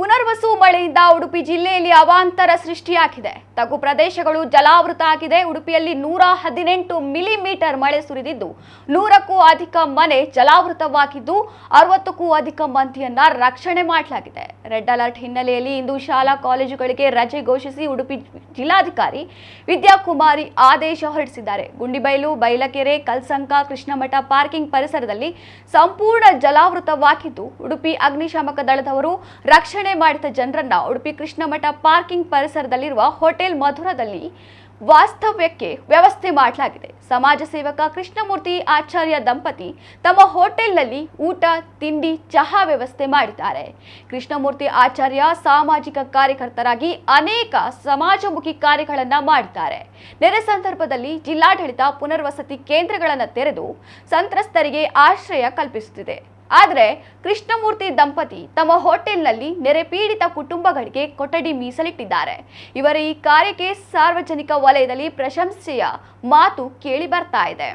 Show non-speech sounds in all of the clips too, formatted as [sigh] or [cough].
ಪುನರ್ವಸು ಮಳೆಯಿಂದ ಉಡುಪಿ ಜಿಲ್ಲೆಯಲ್ಲಿ ಅವಾಂತರ ಸೃಷ್ಟಿಯಾಗಿದೆ. ತಗ್ಗು ಪ್ರದೇಶಗಳು ಜಲಾವೃತ ಆಗಿದೆ. ಉಡುಪಿಯಲ್ಲಿ ನೂರ ಹದಿನೆಂಟು ಮಿಲಿಮೀಟರ್ ಮಳೆ ಸುರಿದಿದ್ದು, ನೂರಕ್ಕೂ ಅಧಿಕ ಮನೆ ಜಲಾವೃತವಾಗಿದ್ದು, ಅರವತ್ತಕ್ಕೂ ಅಧಿಕ ಮಂದಿಯನ್ನ ರಕ್ಷಣೆ ಮಾಡಲಾಗಿದೆ. ರೆಡ್ ಅಲರ್ಟ್ ಹಿನ್ನೆಲೆಯಲ್ಲಿ ಇಂದು ಶಾಲಾ ಕಾಲೇಜುಗಳಿಗೆ ರಜೆ ಘೋಷಿಸಿ ಉಡುಪಿ ಜಿಲ್ಲಾಧಿಕಾರಿ ವಿದ್ಯಾಕುಮಾರಿ ಆದೇಶ ಹೊರಡಿಸಿದ್ದಾರೆ. ಗುಂಡಿಬೈಲು, ಬೈಲಕೆರೆ, ಕಲ್ಸಂಕ, ಕೃಷ್ಣಮಠ ಪಾರ್ಕಿಂಗ್ ಪರಿಸರದಲ್ಲಿ ಸಂಪೂರ್ಣ ಜಲಾವೃತವಾಗಿದ್ದು, ಉಡುಪಿ ಅಗ್ನಿಶಾಮಕ ದಳದವರು ರಕ್ಷಣೆ ಮಾಡಿದ ಜನರನ್ನ ಉಡುಪಿ ಕೃಷ್ಣಮಠ ಪಾರ್ಕಿಂಗ್ ಪರಿಸರದಲ್ಲಿರುವ ಹೋಟೆಲ್ ಮಧುರದಲ್ಲಿ ವಾಸ್ತವ್ಯಕ್ಕೆ ವ್ಯವಸ್ಥೆ ಮಾಡಲಾಗಿದೆ. ಸಮಾಜ ಸೇವಕ ಕೃಷ್ಣಮೂರ್ತಿ ಆಚಾರ್ಯ ದಂಪತಿ ತಮ್ಮ ಹೋಟೆಲ್ನಲ್ಲಿ ಊಟ, ತಿಂಡಿ, ಚಹಾ ವ್ಯವಸ್ಥೆ ಮಾಡಿದ್ದಾರೆ. ಕೃಷ್ಣಮೂರ್ತಿ ಆಚಾರ್ಯ ಸಾಮಾಜಿಕ ಕಾರ್ಯಕರ್ತರಾಗಿ ಅನೇಕ ಸಮಾಜಮುಖಿ ಕಾರ್ಯಗಳನ್ನು ಮಾಡಿದ್ದಾರೆ. ನೆರೆ ಸಂದರ್ಭದಲ್ಲಿ ಜಿಲ್ಲಾಡಳಿತ ಪುನರ್ವಸತಿ ಕೇಂದ್ರಗಳನ್ನು ತೆರೆದು ಸಂತ್ರಸ್ತರಿಗೆ ಆಶ್ರಯ ಕಲ್ಪಿಸುತ್ತಿದೆ. ಆದರೆ ಕೃಷ್ಣಮೂರ್ತಿ ದಂಪತಿ ತಮ್ಮ ಹೋಟೆಲ್ನಲ್ಲಿ ನೆರೆ ಪೀಡಿತ ಕುಟುಂಬಗಳಿಗೆ ಕೊಠಡಿ ಮೀಸಲಿಟ್ಟಿದ್ದಾರೆ. ಇವರ ಈ ಕಾರ್ಯಕ್ಕೆ ಸಾರ್ವಜನಿಕ ವಲಯದಲ್ಲಿ ಪ್ರಶಂಸೆಯ ಮಾತು ಕೇಳಿ ಬರ್ತಾ ಇದೆ.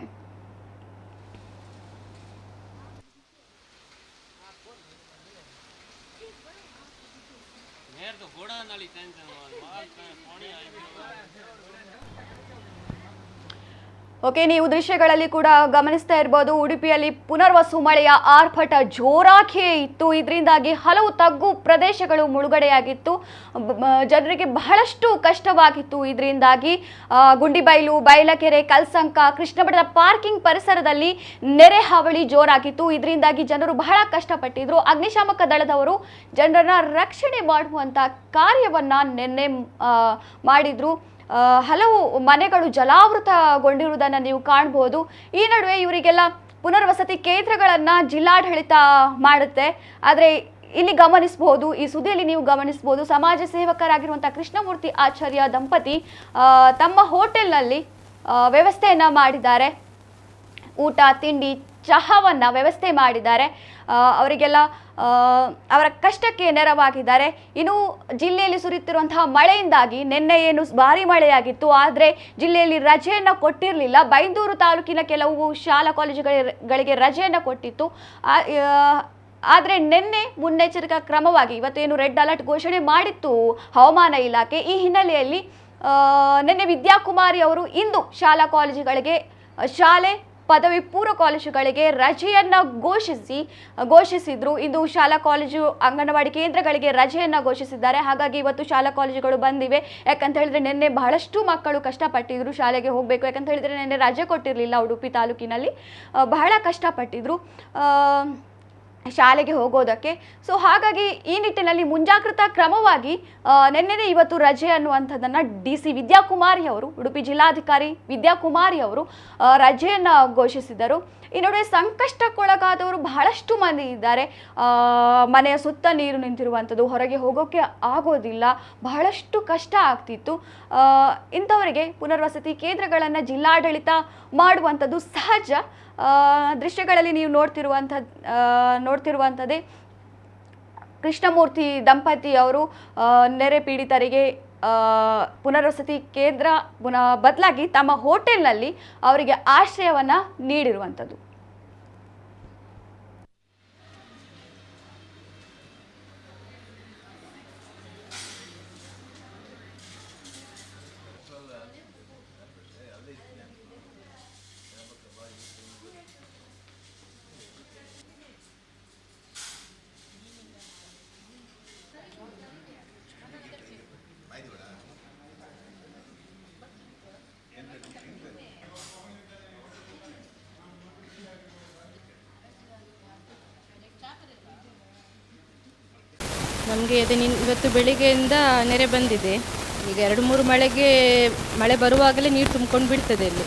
ಓಕೆ, ನೀವು ದೃಶ್ಯಗಳಲ್ಲಿ ಕೂಡ ಗಮನಿಸ್ತಾ ಇರ್ಬೋದು, ಉಡುಪಿಯಲ್ಲಿ ಪುನರ್ವಸು ಮಳೆಯ ಆರ್ಭಟ ಜೋರಾಗಿಯೇ ಇತ್ತು. ಇದರಿಂದಾಗಿ ಹಲವು ತಗ್ಗು ಪ್ರದೇಶಗಳು ಮುಳುಗಡೆಯಾಗಿತ್ತು. ಜನರಿಗೆ ಬಹಳಷ್ಟು ಕಷ್ಟವಾಗಿತ್ತು. ಇದರಿಂದಾಗಿ ಗುಂಡಿಬೈಲು, ಬೈಲಕೆರೆ, ಕಲ್ಸಂಕ ಕೃಷ್ಣಮಠದ ಪಾರ್ಕಿಂಗ್ ಪರಿಸರದಲ್ಲಿ ನೆರೆ ಹಾವಳಿ ಜೋರಾಗಿತ್ತು. ಇದರಿಂದಾಗಿ ಜನರು ಬಹಳ ಕಷ್ಟಪಟ್ಟಿದ್ರು. ಅಗ್ನಿಶಾಮಕ ದಳದವರು ಜನರನ್ನ ರಕ್ಷಣೆ ಮಾಡುವಂತ ಕಾರ್ಯವನ್ನ ನಿನ್ನೆ ಮಾಡಿದ್ರು. ಹಲವು ಮನೆಗಳು ಜಲಾವೃತಗೊಂಡಿರುವುದನ್ನು ನೀವು ಕಾಣ್ಬೋದು. ಈ ನಡುವೆ ಇವರಿಗೆಲ್ಲ ಪುನರ್ವಸತಿ ಕೇಂದ್ರಗಳನ್ನು ಜಿಲ್ಲಾಡಳಿತ ಮಾಡುತ್ತೆ. ಆದರೆ ಇಲ್ಲಿ ಗಮನಿಸಬಹುದು ಈ ಸುದ್ದಿಯಲ್ಲಿ ನೀವು ಗಮನಿಸಬಹುದು ಸಮಾಜ ಸೇವಕರಾಗಿರುವಂಥ ಕೃಷ್ಣಮೂರ್ತಿ ಆಚಾರ್ಯ ದಂಪತಿ ತಮ್ಮ ಹೋಟೆಲ್ನಲ್ಲಿ ವ್ಯವಸ್ಥೆಯನ್ನ ಮಾಡಿದ್ದಾರೆ. ಊಟ, ತಿಂಡಿ ಚಹಾವನ್ನ ವ್ಯವಸ್ಥೆ ಮಾಡಿದ್ದಾರೆ. ಅವರಿಗೆಲ್ಲ ಅವರ ಕಷ್ಟಕ್ಕೆ ನೆರವಾಗಿದ್ದಾರೆ. ಇನ್ನು ಜಿಲ್ಲೆಯಲ್ಲಿ ಸುರಿಯುತ್ತಿರುವಂತಹ ಮಳೆಯಿಂದಾಗಿ ನಿನ್ನೆ ಏನು ಭಾರಿ ಮಳೆಯಾಗಿತ್ತು. ಆದರೆ ಜಿಲ್ಲೆಯಲ್ಲಿ ರಜೆಯನ್ನು ಕೊಟ್ಟಿರಲಿಲ್ಲ. ಬೈಂದೂರು ತಾಲೂಕಿನ ಕೆಲವು ಶಾಲಾ ಕಾಲೇಜುಗಳಿಗೆ ರಜೆಯನ್ನು ಕೊಟ್ಟಿತ್ತು. ಆದರೆ ನಿನ್ನೆ ಮುನ್ನೆಚ್ಚರಿಕಾ ಕ್ರಮವಾಗಿ ಇವತ್ತೇನು ರೆಡ್ ಅಲರ್ಟ್ ಘೋಷಣೆ ಮಾಡಿತ್ತು ಹವಾಮಾನ ಇಲಾಖೆ. ಈ ಹಿನ್ನೆಲೆಯಲ್ಲಿ ನಿನ್ನೆ ವಿದ್ಯಾಕುಮಾರಿ ಅವರು ಇಂದು ಶಾಲಾ ಕಾಲೇಜುಗಳಿಗೆ ಶಾಲೆ ಪದವಿ ಪೂರ್ವ ಕಾಲೇಜುಗಳಿಗೆ ರಜೆಯನ್ನ ಘೋಷಿಸಿ, ಘೋಷಿಸಿದ್ರು. ಇಂದು ಶಾಲಾ ಕಾಲೇಜು ಅಂಗನವಾಡಿ ಕೇಂದ್ರಗಳಿಗೆ ರಜೆಯನ್ನ ಘೋಷಿಸಿದ್ದಾರೆ. ಹಾಗಾಗಿ ಇವತ್ತು ಶಾಲಾ ಕಾಲೇಜುಗಳು ಬಂದಿವೆ. ಯಾಕಂತ ಹೇಳಿದ್ರೆ ನಿನ್ನೆ ಬಹಳಷ್ಟು ಮಕ್ಕಳು ಕಷ್ಟಪಟ್ಟಿದ್ರು ಶಾಲೆಗೆ ಹೋಗಬೇಕು. ಯಾಕಂತ ಹೇಳಿದ್ರೆ ನಿನ್ನೆ ರಜೆ ಕೊಟ್ಟಿರಲಿಲ್ಲ ಉಡುಪಿ ತಾಲೂಕಿನಲ್ಲಿ. ಬಹಳ ಕಷ್ಟಪಟ್ಟಿದ್ರು. ಶಾಲೆಗೆ ಹೋಗೋದಕ್ಕೆ. ಸೊ ಹಾಗಾಗಿ ಈ ನಿಟ್ಟಿನಲ್ಲಿ ಮುಂಜಾಗ್ರತಾ ಕ್ರಮವಾಗಿ ನಿನ್ನೆನೆ ಇವತ್ತು ರಜೆ ಅನ್ನುವಂಥದ್ದನ್ನು ಡಿ ಸಿ ವಿದ್ಯಾಕುಮಾರಿ ಅವರು, ಉಡುಪಿ ಜಿಲ್ಲಾಧಿಕಾರಿ ವಿದ್ಯಾಕುಮಾರಿ ಅವರು ರಜೆಯನ್ನು ಘೋಷಿಸಿದರು. ಈ ನಡುವೆ ಸಂಕಷ್ಟಕ್ಕೊಳಗಾದವರು ಬಹಳಷ್ಟು ಮಂದಿ ಇದ್ದಾರೆ. ಮನೆಯ ಸುತ್ತ ನೀರು ನಿಂತಿರುವಂಥದ್ದು, ಹೊರಗೆ ಹೋಗೋಕ್ಕೆ ಆಗೋದಿಲ್ಲ, ಬಹಳಷ್ಟು ಕಷ್ಟ ಆಗ್ತಿತ್ತು. ಇಂಥವರಿಗೆ ಪುನರ್ವಸತಿ ಕೇಂದ್ರಗಳನ್ನು ಜಿಲ್ಲಾಡಳಿತ ಮಾಡುವಂಥದ್ದು ಸಹಜ. ದೃಶ್ಯಗಳಲ್ಲಿ ನೀವು ನೋಡ್ತಿರುವಂಥದ್ದು ನೋಡ್ತಿರುವಂಥದ್ದೇ ಕೃಷ್ಣಮೂರ್ತಿ ದಂಪತಿ ಅವರು ನೆರೆ ಪೀಡಿತರಿಗೆ ಪುನರ್ವಸತಿ ಕೇಂದ್ರ ಪುನಃ ಬದಲಾಗಿ ತಮ್ಮ ಹೋಟೆಲ್ನಲ್ಲಿ ಅವರಿಗೆ ಆಶ್ರಯವನ್ನು ನೀಡಿರುವಂಥದ್ದು. ನಮಗೆ ಅದೇ ನಿನ್ ಇವತ್ತು ಬೆಳಿಗ್ಗೆಯಿಂದ ನೆರೆ ಬಂದಿದೆ. ಈಗ ಎರಡು ಮೂರು ಮಳೆಗೆ ಮಳೆ ಬರುವಾಗಲೇ ನೀರು ತುಂಬ್ಕೊಂಡು ಬಿಡ್ತದೆ ಇಲ್ಲಿ.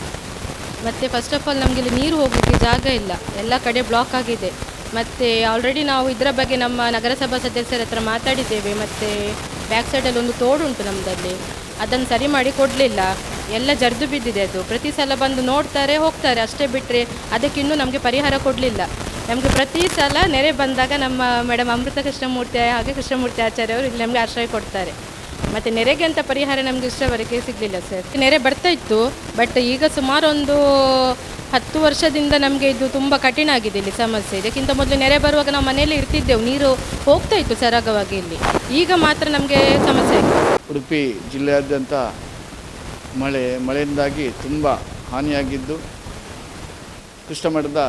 ಮತ್ತು ಫಸ್ಟ್ ಆಫ್ ಆಲ್ ನಮಗೆ ಇಲ್ಲಿ ನೀರು ಹೋಗಲಿಕ್ಕೆ ಜಾಗ ಇಲ್ಲ. ಎಲ್ಲ ಕಡೆ ಬ್ಲಾಕ್ ಆಗಿದೆ. ಮತ್ತು ಆಲ್ರೆಡಿ ನಾವು ಇದರ ಬಗ್ಗೆ ನಮ್ಮ ನಗರಸಭಾ ಸದಸ್ಯರ ಹತ್ರ ಮಾತಾಡಿದ್ದೇವೆ. ಮತ್ತು ಬ್ಯಾಕ್ ಸೈಡಲ್ಲಿ ಒಂದು ತೋಡು ಉಂಟು ನಮ್ಮದಲ್ಲಿ ಅದನ್ನು ಸರಿ ಮಾಡಿ ಕೊಡಲಿಲ್ಲ. ಎಲ್ಲ ಜರ್ದು ಬಿದ್ದಿದೆ ಅದು. ಪ್ರತಿ ಸಲ ಬಂದು ನೋಡ್ತಾರೆ, ಹೋಗ್ತಾರೆ. ಅಷ್ಟೇ ಬಿಟ್ಟರೆ ಅದಕ್ಕಿನ್ನೂ ನಮಗೆ ಪರಿಹಾರ ಕೊಡಲಿಲ್ಲ. ನಮಗೆ ಪ್ರತಿ ಸಲ ನೆರೆ ಬಂದಾಗ ನಮ್ಮ ಮೇಡಮ್ ಅಮೃತ ಕೃಷ್ಣಮೂರ್ತಿ ಹಾಗೆ ಕೃಷ್ಣಮೂರ್ತಿ ಆಚಾರ್ಯವರು ಇಲ್ಲಿ ನಮಗೆ ಆಶ್ರಯ ಕೊಡ್ತಾರೆ. ಮತ್ತು ನೆರೆಗೆ ಅಂತ ಪರಿಹಾರ ನಮಗೆ ಇಷ್ಟವರೆಗೆ ಸಿಗಲಿಲ್ಲ ಸರ್. ನೆರೆ ಬರ್ತಾ ಇತ್ತು, ಬಟ್ ಈಗ ಸುಮಾರು ಒಂದು ಹತ್ತು ವರ್ಷದಿಂದ ನಮಗೆ ಇದು ತುಂಬ ಕಠಿಣ ಆಗಿದೆ ಇಲ್ಲಿ ಸಮಸ್ಯೆ. ಇದಕ್ಕಿಂತ ಮೊದಲು ನೆರೆ ಬರುವಾಗ ನಾವು ಮನೆಯಲ್ಲಿ ಇರ್ತಿದ್ದೆವು, ನೀರು ಹೋಗ್ತಾ ಇತ್ತು ಸರಾಗವಾಗಿ ಇಲ್ಲಿ. ಈಗ ಮಾತ್ರ ನಮಗೆ ಸಮಸ್ಯೆ ಆಗಿದೆ. ಉಡುಪಿ ಜಿಲ್ಲೆಯಾದ್ಯಂತ ಮಳೆ, ಮಳೆಯಿಂದಾಗಿ ತುಂಬ ಹಾನಿಯಾಗಿದ್ದು ಕೃಷ್ಣಮಠದ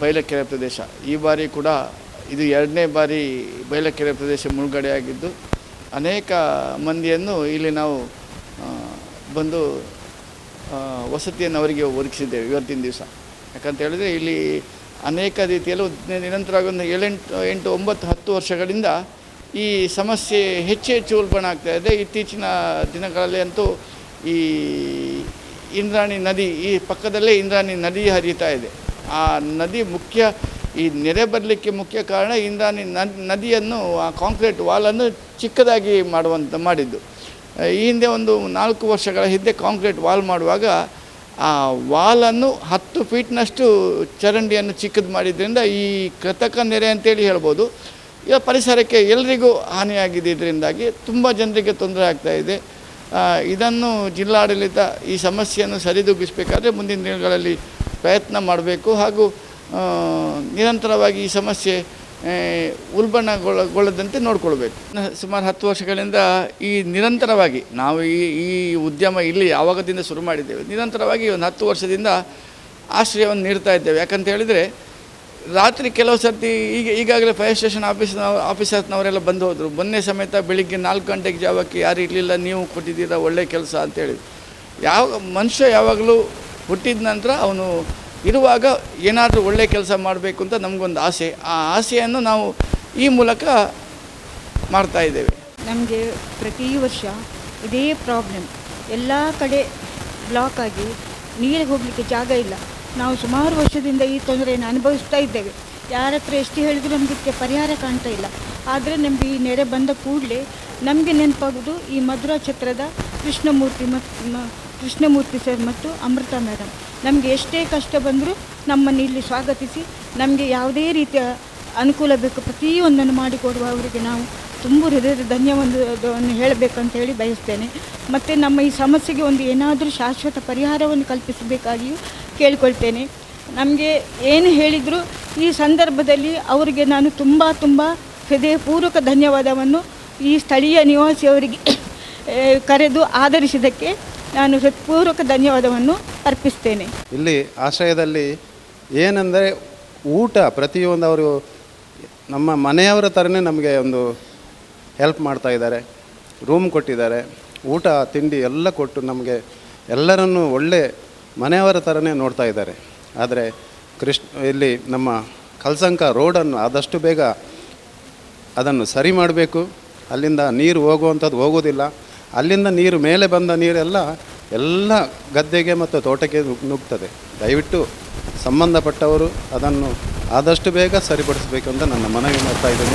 ಬಯಲಕೆರೆ ಪ್ರದೇಶ. ಈ ಬಾರಿ ಕೂಡ ಇದು ಎರಡನೇ ಬಾರಿ ಬಯಲಕೆರೆ ಪ್ರದೇಶ ಮುಳುಗಡೆಯಾಗಿದ್ದು, ಅನೇಕ ಮಂದಿಯನ್ನು ಇಲ್ಲಿ ನಾವು ಬಂದು ವಸತಿಯನ್ನು ಅವರಿಗೆ ಒದಗಿಸಿದ್ದೇವೆ ಇವತ್ತಿನ ದಿವಸ. ಯಾಕಂತ ಹೇಳಿದರೆ ಇಲ್ಲಿ ಅನೇಕ ರೀತಿಯಲ್ಲೂ ನಿರಂತರ ಒಂದು ಏಳೆಂಟು, ಎಂಟು, ಒಂಬತ್ತು, ಹತ್ತು ವರ್ಷಗಳಿಂದ ಈ ಸಮಸ್ಯೆ ಹೆಚ್ಚು ಹೆಚ್ಚು ಉಲ್ಬಣ ಆಗ್ತಾ ಇದೆ. ಇತ್ತೀಚಿನ ದಿನಗಳಲ್ಲಿ ಅಂತೂ ಈ ಇಂದ್ರಾಣಿ ನದಿ, ಈ ಪಕ್ಕದಲ್ಲೇ ಇಂದ್ರಾಣಿ ನದಿ ಹರಿತಾ ಇದೆ. ಆ ನದಿ ಮುಖ್ಯ, ಈ ನೆರೆ ಬರಲಿಕ್ಕೆ ಮುಖ್ಯ ಕಾರಣ ಇಂದ್ರಾಣಿ ನದಿಯನ್ನು, ಆ ಕಾಂಕ್ರೀಟ್ ವಾಲನ್ನು ಚಿಕ್ಕದಾಗಿ ಮಾಡುವಂತ, ಮಾಡಿದ್ದು. ಈ ಹಿಂದೆ ಒಂದು ನಾಲ್ಕು ವರ್ಷಗಳ ಹಿಂದೆ ಕಾಂಕ್ರೀಟ್ ವಾಲ್ ಮಾಡುವಾಗ, ಆ ವಾಲನ್ನು ಹತ್ತು ಫೀಟ್ನಷ್ಟು ಚರಂಡಿಯನ್ನು ಚಿಕ್ಕದು ಮಾಡಿದ್ದರಿಂದ ಈ ಕೃತಕ ನೆರೆ ಅಂತೇಳಿ ಹೇಳ್ಬೋದು. ಈಗ ಪರಿಸರಕ್ಕೆ ಎಲ್ರಿಗೂ ಹಾನಿಯಾಗಿದೆ ಇದರಿಂದಾಗಿ ತುಂಬ ಜನರಿಗೆ ತೊಂದರೆ ಆಗ್ತಾ ಇದೆ. ಇದನ್ನು ಜಿಲ್ಲಾಡಳಿತ ಈ ಸಮಸ್ಯೆಯನ್ನು ಸರಿದೂಗಿಸಬೇಕಾದ್ರೆ ಮುಂದಿನ ದಿನಗಳಲ್ಲಿ ಪ್ರಯತ್ನ ಮಾಡಬೇಕು ಹಾಗೂ ನಿರಂತರವಾಗಿ ಈ ಸಮಸ್ಯೆ ಉಲ್ಬಣಗೊಳ್ಳದಂತೆ ನೋಡಿಕೊಳ್ಬೇಕು. ಸುಮಾರು ಹತ್ತು ವರ್ಷಗಳಿಂದ ಈ ನಿರಂತರವಾಗಿ, ನಾವು ಈ ಈ ಉದ್ಯಮ ಇಲ್ಲಿ ಯಾವಾಗದಿಂದ ಶುರು ಮಾಡಿದ್ದೇವೆ, ನಿರಂತರವಾಗಿ ಒಂದು ಹತ್ತು ವರ್ಷದಿಂದ ಆಶ್ರಯವನ್ನು ನೀಡ್ತಾ ಇದ್ದೇವೆ. ಯಾಕಂತ ಹೇಳಿದರೆ, ರಾತ್ರಿ ಕೆಲವು ಸರ್ತಿ ಈಗ, ಈಗಾಗಲೇ ಫೈರ್ ಸ್ಟೇಷನ್ ಆಫೀಸ್ನ ಆಫೀಸರ್ನವರೆಲ್ಲ ಬಂದು ಹೋದರು. ಮೊನ್ನೆ ಸಮೇತ ಬೆಳಿಗ್ಗೆ ನಾಲ್ಕು ಗಂಟೆಗೆ ಜಾವಕ್ಕೆ ಯಾರು ಇರಲಿಲ್ಲ, ನೀವು ಕೊಟ್ಟಿದ್ದೀರಾ, ಒಳ್ಳೆ ಕೆಲಸ ಅಂತೇಳಿ ಯಾವ ಮನುಷ್ಯ ಯಾವಾಗಲೂ ಹುಟ್ಟಿದ ನಂತರ ಅವನು ಇರುವಾಗ ಏನಾದರೂ ಒಳ್ಳೆ ಕೆಲಸ ಮಾಡಬೇಕು ಅಂತ ನಮಗೊಂದು ಆಸೆ. ಆ ಆಸೆಯನ್ನು ನಾವು ಈ ಮೂಲಕ ಮಾಡ್ತಾ ಇದ್ದೇವೆ. ನಮಗೆ ಪ್ರತಿ ವರ್ಷ ಇದೇ ಪ್ರಾಬ್ಲಮ್ ಎಲ್ಲ ಕಡೆ ಬ್ಲಾಕ್ ಆಗಿ ನೀರಿಗೆ ಹೋಗಲಿಕ್ಕೆ ಜಾಗ ಇಲ್ಲ. ನಾವು ಸುಮಾರು ವರ್ಷದಿಂದ ಈ ತೊಂದರೆಯನ್ನು ಅನುಭವಿಸ್ತಾ ಇದ್ದೇವೆ. ಯಾರ ಹತ್ರ ಎಷ್ಟು ಹೇಳಿದ್ರು ನಮಗೆ ಪರಿಹಾರ ಕಾಣ್ತಾ ಇಲ್ಲ. ಆದರೆ ನಮಗೆ ಈ ನೆರೆ ಬಂದ ಕೂಡಲೇ ನಮಗೆ ನೆನಪಾಗೋದು ಈ ಮಧುರಾ ಛತ್ರದ ಕೃಷ್ಣಮೂರ್ತಿ ಮತ್ತು ಕೃಷ್ಣಮೂರ್ತಿ ಸರ್ ಮತ್ತು ಅಮೃತ ಮೇಡಮ್. ನಮಗೆ ಎಷ್ಟೇ ಕಷ್ಟ ಬಂದರೂ ನಮ್ಮನ್ನು ಇಲ್ಲಿ ಸ್ವಾಗತಿಸಿ, ನಮಗೆ ಯಾವುದೇ ರೀತಿಯ ಅನುಕೂಲ ಬೇಕು, ಪ್ರತಿಯೊಂದನ್ನು ಮಾಡಿಕೊಡುವ ಅವರಿಗೆ ನಾವು ತುಂಬ ಹೃದಯದ ಧನ್ಯವಾದವನ್ನು ಹೇಳಬೇಕಂತ ಹೇಳಿ ಬಯಸ್ತೇನೆ. ಮತ್ತು ನಮ್ಮ ಈ ಸಮಸ್ಯೆಗೆ ಒಂದು ಏನಾದರೂ ಶಾಶ್ವತ ಪರಿಹಾರವನ್ನು ಕಲ್ಪಿಸಬೇಕಾಗಿಯೂ ಕೇಳಿಕೊಳ್ತೇನೆ. ನಮಗೆ ಏನು ಹೇಳಿದರೂ ಈ ಸಂದರ್ಭದಲ್ಲಿ ಅವರಿಗೆ ನಾನು ತುಂಬ ತುಂಬ ಹೃದಯಪೂರ್ವಕ ಧನ್ಯವಾದವನ್ನು ಈ ಸ್ಥಳೀಯ ನಿವಾಸಿಯವರಿಗೆ [coughs] ಕರೆದು ಆಧರಿಸಿದ್ದಕ್ಕೆ ನಾನು ಹೃತ್ಪೂರ್ವಕ ಧನ್ಯವಾದವನ್ನು ಅರ್ಪಿಸ್ತೇನೆ. ಇಲ್ಲಿ ಆಶ್ರಯದಲ್ಲಿ ಏನೆಂದರೆ ಊಟ ಪ್ರತಿಯೊಂದು ಅವರು ನಮ್ಮ ಮನೆಯವರ ಥರನೇ ನಮಗೆ ಒಂದು ಹೆಲ್ಪ್ ಮಾಡ್ತಾ ಇದ್ದಾರೆ. ರೂಮ್ ಕೊಟ್ಟಿದ್ದಾರೆ. ಊಟ, ತಿಂಡಿ ಎಲ್ಲ ಕೊಟ್ಟು ನಮಗೆ ಎಲ್ಲರನ್ನೂ ಒಳ್ಳೆ ಮನೆಯವರ ಥರನೇ ನೋಡ್ತಾ ಇದ್ದಾರೆ. ಆದರೆ ಕೃಷ್ಣ, ಇಲ್ಲಿ ನಮ್ಮ ಕಲ್ಸಂಕ ರೋಡನ್ನು ಆದಷ್ಟು ಬೇಗ ಅದನ್ನು ಸರಿ ಮಾಡಬೇಕು. ಅಲ್ಲಿಂದ ನೀರು ಹೋಗುವಂಥದ್ದು ಹೋಗೋದಿಲ್ಲ ಅಲ್ಲಿಂದ ನೀರು, ಮೇಲೆ ಬಂದ ನೀರೆಲ್ಲ ಎಲ್ಲ ಗದ್ದೆಗೆ ಮತ್ತು ತೋಟಕ್ಕೆ ನುಗ್- ನುಗ್ತದೆ. ದಯವಿಟ್ಟು ಸಂಬಂಧಪಟ್ಟವರು ಅದನ್ನು ಆದಷ್ಟು ಬೇಗ ಸರಿಪಡಿಸಬೇಕು ಅಂತ ನನ್ನ ಮನವಿ ಮಾಡ್ತಾ ಇದ್ದೀನಿ.